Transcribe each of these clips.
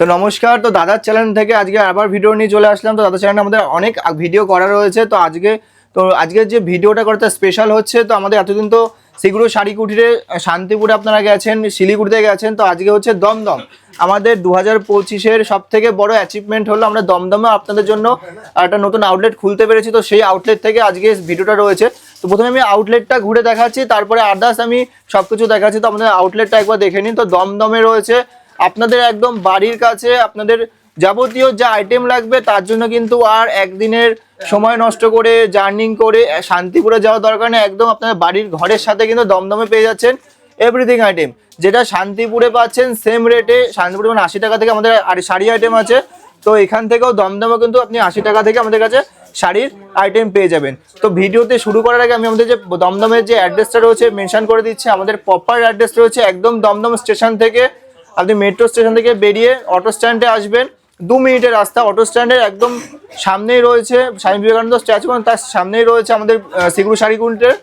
তো নমস্কার, তো দাদার চ্যানেল থেকে আজকে আবার ভিডিও নিয়ে চলে আসলাম। তো দাদার চ্যানেলে আমাদের অনেক ভিডিও করা রয়েছে। তো আজকে তো আজকে যে ভিডিওটা করতে স্পেশাল হচ্ছে, তো আমাদের এতদিন তো সেগুলো শাড়ি কুটিরে শান্তিপুরে আপনারা গেছেন, শিলিগুড়িতে গেছেন। তো আজকে হচ্ছে দমদম। আমাদের দু হাজার পঁচিশের সব থেকে বড় অ্যাচিভমেন্ট হলো আমরা দমদমে আপনাদের জন্য একটা নতুন আউটলেট খুলতে পেরেছি। তো সেই আউটলেট থেকে আজকে ভিডিওটা রয়েছে। তো প্রথমে আমি আউটলেটটা ঘুরে দেখাচ্ছি, তারপরে আদার্স আমি সব কিছু দেখাচ্ছি। তো আমাদের আউটলেটটা একবার দেখে নিন। তো দমদমে রয়েছে আপনাদের একদম বাড়ির কাছে আপনাদের যাবতীয় যা আইটেম লাগবে, তার জন্য কিন্তু আর একদিনের সময় নষ্ট করে, জার্নিং করে শান্তিপুরে যাওয়ার দরকার নেই। একদম আপনার বাড়ির ঘরের সাথে কিন্তু দমদমে পেয়ে যাচ্ছেন এভরিথিং আইটেম যেটা শান্তিপুরে পাচ্ছেন সেম রেটে শান্তিপুরে মানে আশি টাকা থেকে আমাদের আর শাড়ি আইটেম আছে। তো এখান থেকেও দমদমে কিন্তু আপনি আশি টাকা থেকে আমাদের কাছে শাড়ির আইটেম পেয়ে যাবেন। তো ভিডিওতে শুরু করার আগে আমি আমাদের যে দমদমের যে অ্যাড্রেসটা রয়েছে মেনশন করে দিচ্ছি। আমাদের প্রপার অ্যাড্রেস রয়েছে একদম দমদম স্টেশন থেকে আপনি মেট্রো স্টেশন থেকে বেরিয়ে অটো স্ট্যান্ডে আসবেন। দু মিনিটের রাস্তা। অটো স্ট্যান্ডের একদম সামনেই রয়েছে স্বামী বিবেকানন্দ স্ট্যাচু তার সামনেই রয়েছে আমাদের সিগুরু শাড়ি কুন্টের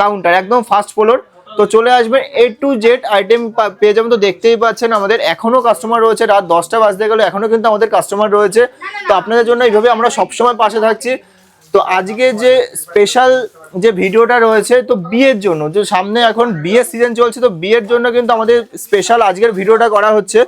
কাউন্টার একদম ফার্স্ট ফ্লোর তো চলে আসবেন এ টু জেড আইটেম পেয়ে যাবেন। তো দেখতেই পাচ্ছেন আমাদের এখনও কাস্টমার রয়েছে। রাত দশটা বাজতে গেলে, এখনও কিন্তু আমাদের কাস্টমার রয়েছে। তো আপনাদের জন্য এইভাবে আমরা সবসময় পাশে থাকছি। তো আজকে যে স্পেশাল যে ভিডিওটা রয়েছে, তো বিয়ের জন্য, যে সামনে এখন বিয়ের সিজন চলছে, তো বিয়ের জন্য কিন্তু আমাদের স্পেশাল আজকের ভিডিওটা করা হচ্ছে।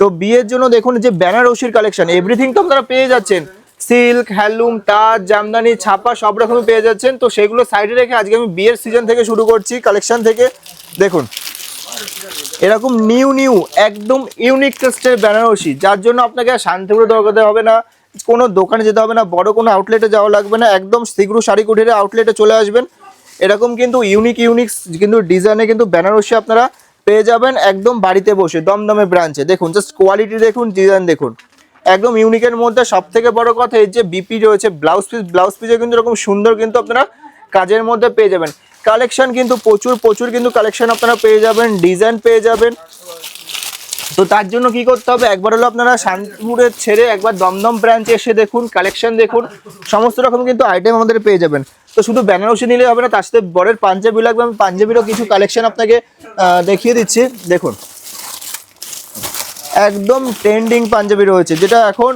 তো বিয়ের জন্য দেখুন যে বেনারসির কালেকশন এভরিথিং তো আপনারা পেয়ে যাচ্ছেন। সিল্ক হ্যান্ডলুম তাজ, জামদানি, ছাপা, সব রকমই পেয়ে যাচ্ছেন। তো সেগুলো সাইডে রেখে আজকে আমি বিয়ের সিজন থেকে শুরু করছি কালেকশন থেকে। দেখুন, এরকম নিউ নিউ একদম ইউনিক টেস্টের বেনারসি যার জন্য আপনাকে আর শান্তিপুরে দরকার হবে না। কোনো দোকানে যেতে হবে না, বড় কোনো আউটলেটে যাওয়া লাগবে না, একদম শীঘ্র শাড়ি কুটিরে আউটলেটে চলে আসবেন। এরকম কিন্তু ইউনিক ইউনিক কিন্তু ডিজাইনে কিন্তু বেনারসি আপনারা পেয়ে যাবেন একদম বাড়িতে বসে, দমদমে ব্রাঞ্চে দেখুন জাস্ট কোয়ালিটি দেখুন ডিজাইন দেখুন। একদম ইউনিকের মধ্যে সব থেকে বড় কথা এই যে বিপি রয়েছে ব্লাউজ পিস ব্লাউজ পিসে কিন্তু এরকম সুন্দর কিন্তু আপনারা কাজের মধ্যে পেয়ে যাবেন। কালেকশন কিন্তু প্রচুর প্রচুর কিন্তু কালেকশন আপনারা পেয়ে যাবেন ডিজাইন পেয়ে যাবেন। তো তার জন্য কি করতে হবে? একবার হলো আপনারা শান্তিপুরে ছেড়ে একবার দমদম ব্রাঞ্চে এসে দেখুন কালেকশন দেখুন, সমস্ত রকম কিন্তু আইটেম আমাদের পেয়ে যাবেন। তো শুধু বেনারসি নিলে হবে না, তার সাথে বরের পাঞ্জাবি লাগবে, আমি পাঞ্জাবিরও কিছু কালেকশন আপনাকে দেখিয়ে দিচ্ছি। দেখুন। একদম ট্রেন্ডিং পাঞ্জাবি রয়েছে, যেটা এখন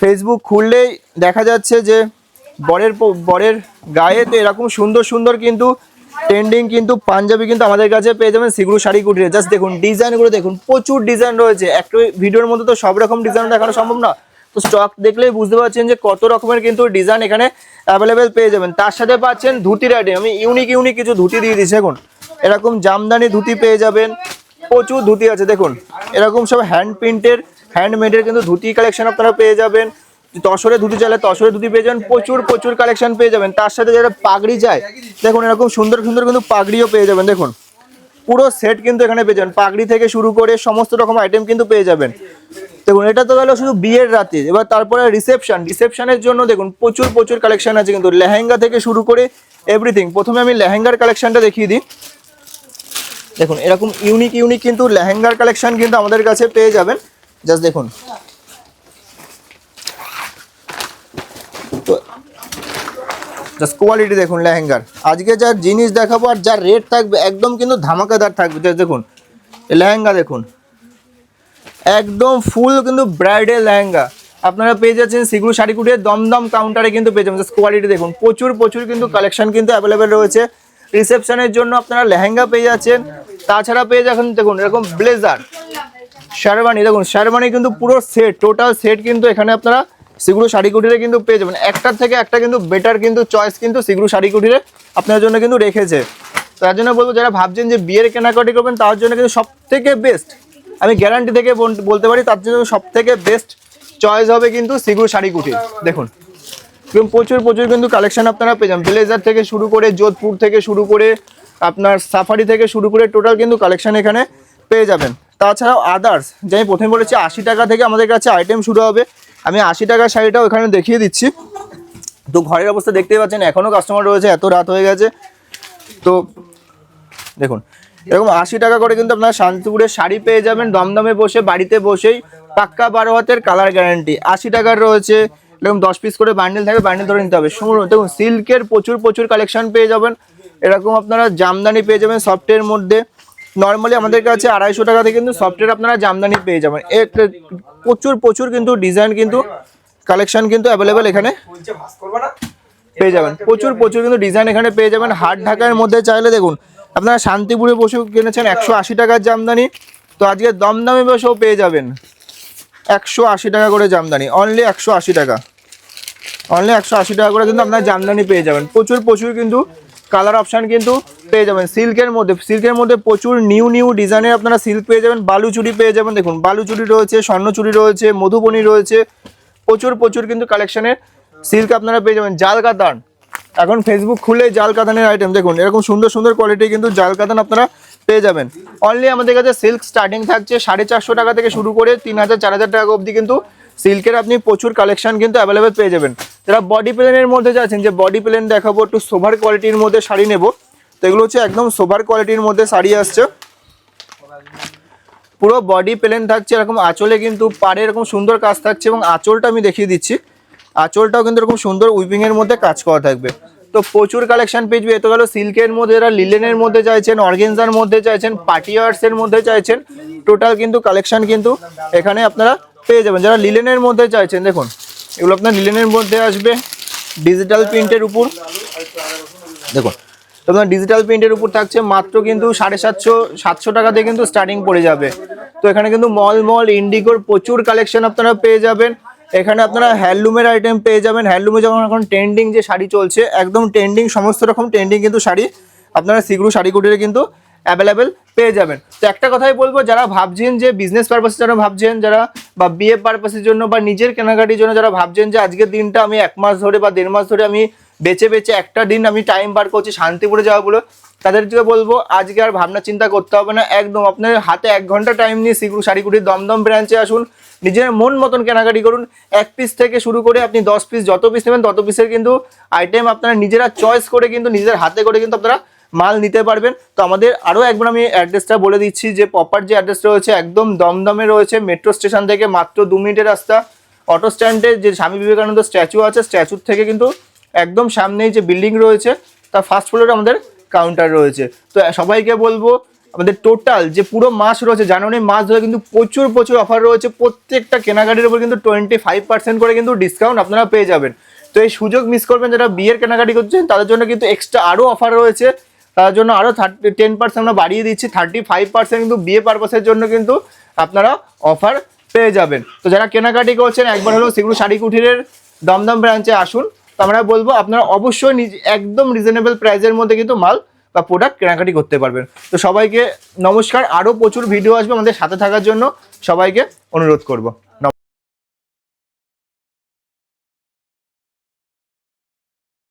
ফেসবুক খুললেই দেখা যাচ্ছে যে বরের বরের গায়েতে এরকম সুন্দর সুন্দর কিন্তু ট্রেন্ডিং কিন্তু পাঞ্জাবি কিন্তু আমাদের কাছে পেয়ে যাবেন সেগুলো শাড়ি কুটিরে জাস্ট দেখুন ডিজাইনগুলো দেখুন, প্রচুর ডিজাইন রয়েছে। একটা ভিডিওর মধ্যে তো সব রকম ডিজাইন দেখানো সম্ভব না। তো স্টক দেখলেই বুঝতে পারছেন যে কত রকমের কিন্তু ডিজাইন এখানে অ্যাভেলেবেল পেয়ে যাবেন। তার সাথে পাচ্ছেন ধুতির আইটেম আমি ইউনিক ইউনিক কিছু ধুতি দিয়ে দিচ্ছি এখন এরকম জামদানি ধুতি পেয়ে যাবেন। প্রচুর ধুতি আছে, দেখুন। এরকম সব হ্যান্ড প্রিন্টের হ্যান্ডমেডের কিন্তু ধুতি কালেকশন আপনারা পেয়ে যাবেন। তসরে ধুতি চাইলে তসরে ধুতি পেয়ে যাবেন, প্রচুর প্রচুর কালেকশন পেয়ে যাবেন। তার সাথে যারা পাগড়ি যায় দেখুন এরকম সুন্দর সুন্দর কিন্তু পাগড়িও পেয়ে যাবেন, দেখুন। পুরো সেট কিন্তু এখানে পেয়ে যাবেন। পাগড়ি থেকে শুরু করে সমস্ত রকম আইটেম কিন্তু পেয়ে যাবেন। দেখুন, এটা তো গেল শুধু বিয়ের রাতে। এবার তারপরে রিসেপশন রিসেপশনের জন্য দেখুন, প্রচুর প্রচুর কালেকশন আছে কিন্তু। লেহেঙ্গা থেকে শুরু করে এভরিথিং প্রথমে আমি লেহেঙ্গার কালেকশনটা দেখিয়ে দিই। দেখুন, এরকম ইউনিক ইউনিক কিন্তু লেহেঙ্গার কালেকশন কিন্তু আমাদের কাছে পেয়ে যাবেন। জাস্ট দেখুন। জাস্ট কোয়ালিটি দেখুন লেহেঙ্গার। আজকে যার জিনিস দেখাবো আর যার রেট থাকবে একদম কিন্তু ধামাকাদার থাকবে। জাস্ট দেখুন লেহেঙ্গা দেখুন। একদম ফুল কিন্তু ব্রাইডাল লেহেঙ্গা। আপনারা পেয়ে যাচ্ছেন সিগুলো শাড়ি কুটিয়ে দমদম কাউন্টারে কিন্তু পেয়ে যাবেন। জাস্ট কোয়ালিটি দেখুন। প্রচুর প্রচুর কিন্তু কালেকশন কিন্তু অ্যাভেলেবেল রয়েছে। রিসেপশনের জন্য আপনারা লেহেঙ্গা পেয়ে যাচ্ছেন। তাছাড়া পেয়ে যাচ্ছেন, দেখুন, এরকম ব্লেজার শেরবানি দেখুন শেরবানি কিন্তু পুরো সেট টোটাল সেট কিন্তু এখানে আপনারা সিগুলো শাড়ি কুটিরে কিন্তু পেয়ে যাবেন। একটার থেকে একটা কিন্তু বেটার কিন্তু চয়েস কিন্তু সিগুলো শাড়ি কুটিরে আপনার জন্য কিন্তু রেখেছে। তার জন্য বলব, যারা ভাবছেন যে বিয়ের কেনাকাটি করবেন, তার জন্য কিন্তু সব থেকে বেস্ট আমি গ্যারান্টি থেকে বল- বলতে পারি, তার জন্য সব থেকে বেস্ট চয়েস হবে কিন্তু সিগুলো শাড়ি কুটির। দেখুন, এবং প্রচুর প্রচুর কিন্তু কালেকশন আপনারা পেয়ে যাবেন। ব্লেজার থেকে শুরু করে যোধপুর থেকে শুরু করে, আপনার সাফারি থেকে শুরু করে টোটাল কিন্তু কালেকশন এখানে পেয়ে যাবেন। তাছাড়াও আদার্স যে আমি প্রথমে বলেছি, আশি টাকা থেকে আমাদের কাছে আইটেম শুরু হবে। আমি আশি টাকার শাড়িটাও এখানে দেখিয়ে দিচ্ছি। তো ঘরের অবস্থা দেখতেই পাচ্ছেন এখনও কাস্টমার রয়েছে, এত রাত হয়ে গেছে। তো দেখুন, এরকম আশি টাকা করে কিন্তু আপনারা শান্তিপুরের শাড়ি পেয়ে যাবেন, দমদমে বসে, বাড়িতে বসেই, পাক্কা বারো হাতের কালার গ্যারান্টি আশি টাকার রয়েছে, এরকম দশ পিস করে বান্ডেল থাকবে বান্ডেল ধরে নিতে হবে। শুনুন, দেখুন সিল্কের প্রচুর প্রচুর কালেকশন পেয়ে যাবেন। এরকম আপনারা জামদানি পেয়ে যাবেন সফটের মধ্যে। নর্মালি আমাদের কাছে আড়াইশো টাকা থেকে কিন্তু সফটওয়্যার আপনারা জামদানি পেয়ে যাবেন। প্রচুর প্রচুর কিন্তু ডিজাইন কিন্তু কালেকশন কিন্তু অ্যাভেলেবেল এখানে পেয়ে যাবেন। প্রচুর প্রচুর কিন্তু ডিজাইন এখানে পেয়ে যাবেন। হাট ঢাকার মধ্যে চাইলে দেখুন, আপনারা শান্তিপুরে বসেও কিনেছেন একশো আশি টাকার জামদানি, তো আজকে দমদামে বসেও পেয়ে যাবেন। একশো আশি টাকা করে জামদানি অনলি একশো আশি টাকা। অনলি একশো আশি টাকা করে কিন্তু আপনার জামদানি পেয়ে যাবেন। প্রচুর প্রচুর কিন্তু কালার অপশান কিন্তু পেয়ে যাবেন। সিল্কের মধ্যে সিল্কের মধ্যে প্রচুর নিউ নিউ ডিজাইনের আপনারা সিল্ক পেয়ে যাবেন। বালুচুরি পেয়ে যাবেন। দেখুন বালুচুরি রয়েছে স্বর্ণচুরি রয়েছে, মধুবনী রয়েছে। প্রচুর প্রচুর কিন্তু কালেকশনের সিল্ক আপনারা পেয়ে যাবেন। জাল কাতান। এখন ফেসবুক খুলে জাল কাতানের আইটেম দেখুন। এরকম সুন্দর সুন্দর কোয়ালিটি কিন্তু জাল কাতান আপনারা পেয়ে যাবেন। অনলি আমাদের কাছে সিল্ক স্টার্টিং থাকছে, সাড়ে চারশো টাকা থেকে শুরু করে তিন হাজার, চার হাজার টাকা অবধি কিন্তু সিল্কের আপনি প্রচুর কালেকশন কিন্তু অ্যাভেলেবেল পেয়ে যাবেন। যারা বডি প্লেনের মধ্যে যাচ্ছেন যে বডি প্লেন দেখাবো, একটু সোভার কোয়ালিটির মধ্যে শাড়ি নেব। তো এগুলো হচ্ছে একদম সোভার কোয়ালিটির মধ্যে শাড়ি আসছে। পুরো বডি প্লেন থাকছে এরকম, আঁচলে কিন্তু পাড়ে এরকম সুন্দর কাজ থাকছে এবং আঁচলটা আমি দেখিয়ে দিচ্ছি। আঁচলটাও কিন্তু এরকম সুন্দর উইপিং এর মধ্যে কাজ করা থাকবে। তো প্রচুর কালেকশন পেয়ে যাবে। এত গেল সিল্কের মধ্যে, যারা লিলেনের মধ্যে চাইছেন অর্গেনজার মধ্যে চাইছেন পার্টি এর মধ্যে চাইছেন টোটাল কিন্তু কালেকশন কিন্তু এখানে আপনারা পেয়ে যাবেন। যারা লিলেনের মধ্যে চাইছেন, দেখুন, এগুলো আপনার লিলেনের মধ্যে আসবে ডিজিটাল প্রিন্টের উপর। দেখুন আপনার ডিজিটাল প্রিন্টের উপর থাকছে মাত্র কিন্তু সাড়ে সাতশো সাতশো টাকা দিয়ে কিন্তু স্টার্টিং পড়ে যাবে। তো এখানে কিন্তু মল মল ইন্ডিগোর প্রচুর কালেকশন আপনারা পেয়ে যাবেন। এখানে আপনারা হ্যান্ডলুমের আইটেম পেয়ে যাবেন। হ্যান্ডলুমে যেমন এখন ট্রেন্ডিং যে শাড়ি চলছে, একদম ট্রেন্ডিং সমস্ত রকম ট্রেন্ডিং কিন্তু শাড়ি, আপনারা সিগুরু শাড়ি কুটিরে কিন্তু অ্যাভেলেবেল পেয়ে যাবেন। তো একটা কথাই বলব, যারা ভাবছেন যে বিজনেস পারপাসের জন্য ভাবছেন, যারা বা বিয়ে পারপাসের জন্য বা নিজের কেনাকাটির জন্য যারা ভাবছেন যে আজকের দিনটা আমি এক মাস ধরে বা দেড় মাস ধরে আমি বেছে বেছে একটা দিন আমি টাইম বার করছি শান্তিপুরে যাওয়া বলে তাদেরকে বলব, আজকে আর ভাবনা চিন্তা করতে হবে না, একদম আপনার হাতে এক ঘণ্টা টাইম নিয়ে সিগুরু শাড়িগুটির দমদম ব্রাঞ্চে আসুন, নিজের মন মতন কেনাকাটি করুন, এক পিস থেকে শুরু করে আপনি দশ পিস যত পিস নেবেন, তত পিসের কিন্তু আইটেম আপনারা নিজেরা চয়েস করে কিন্তু নিজের হাতে করে কিন্তু আপনারা মাল নিতে পারবেন। তো আমাদের আরও একবার আমি অ্যাড্রেসটা বলে দিচ্ছি যে প্রপার যে অ্যাড্রেসটা রয়েছে একদম দমদমে রয়েছে মেট্রো স্টেশন থেকে মাত্র দু মিনিটের রাস্তা। অটো স্ট্যান্ডে যে স্বামী বিবেকানন্দ স্ট্যাচু আছে স্ট্যাচুর থেকে কিন্তু একদম সামনেই যে বিল্ডিং রয়েছে, তার ফার্স্ট ফ্লোরে আমাদের কাউন্টার রয়েছে। তো সবাইকে বলব, আমাদের টোটাল যে পুরো মাস রয়েছে জানুয়ারি মাস ধরে কিন্তু প্রচুর প্রচুর অফার রয়েছে। প্রত্যেকটা কেনাকাটির উপর কিন্তু টোয়েন্টি ফাইভ পার্সেন্ট করে কিন্তু ডিসকাউন্ট আপনারা পেয়ে যাবেন। তো এই সুযোগ মিস করবেন যারা বিয়ের কেনাকাটি করছেন, তাদের জন্য কিন্তু এক্সট্রা আরও অফার রয়েছে। তার জন্য আরও থার্টি টেন পার্সেন্ট আমরা বাড়িয়ে দিচ্ছি থার্টি ফাইভ পার্সেন্ট কিন্তু বিয়ে পারপাসের জন্য কিন্তু আপনারা অফার পেয়ে যাবেন। তো যারা কেনাকাটি করছেন, একবার হলেও সেগুলো শাড়ি কুঠিরের দমদম ব্রাঞ্চে আসুন। তো আমরা বলব, আপনারা অবশ্যই নিজ, একদম রিজনেবল প্রাইসের মধ্যে কিন্তু মাল বা প্রোডাক্ট কেনাকাটি করতে পারবেন। তো সবাইকে নমস্কার আরও প্রচুর ভিডিও আসবে আমাদের সাথে থাকার জন্য। সবাইকে অনুরোধ করব।